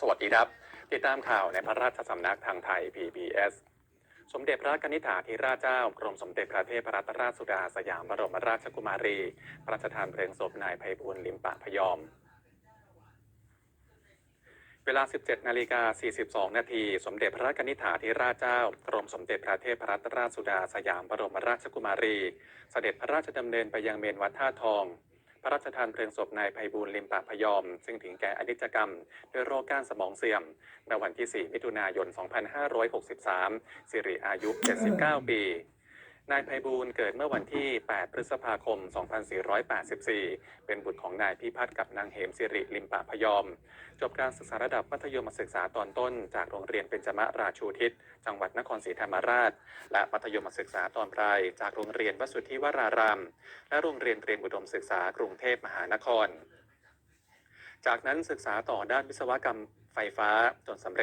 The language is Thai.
สวัสดีครับ ติดตามข่าวในพระราชสำนักทางไทย PBS สมเด็จพระกนิษฐาธิราชเจ้ากรมสมเด็จพระเทพรัตนราชสุดาสยามบรมราชกุมารี พระราชทานเพลิงศพนายไพบูลย์ลิมปะพยอม เวลา 17 นาฬิกา 42 นาที สมเด็จพระกนิษฐาธิราชเจ้ากรมสมเด็จพระเทพรัตนราชสุดาสยามบรมราชกุมารี เสด็จพระราชดำเนินไปยังเมนวัดท่าทอง ระราชทานเพลิงศพนายไพบูลลิมปะพยอม ซึ่งถึงแก่อนิจกรรม ด้วยโรคก้านสมองเสื่อมในวันที่ 4 มิถุนายน 2563 สิริอายุ 79 ปี นายไพบูลย์เกิดเมื่อวันที่ 8 พฤษภาคม 2484 เป็นบุตรของนายพิพัฒน์กับนางเหมสิริลิมปะพยอม จบการศึกษาระดับมัธยมศึกษาตอนต้น จากโรงเรียนเบญจมราชูทิศ จังหวัดนครศรีธรรมราช และมัธยมศึกษาตอนปลาย จากโรงเรียนวสุทธิวราราม และโรงเรียนเตรียมอุดมศึกษากรุงเทพมหานคร จากนั้นศึกษาต่อด้านวิศวกรรมไฟฟ้าจนสำเร็จ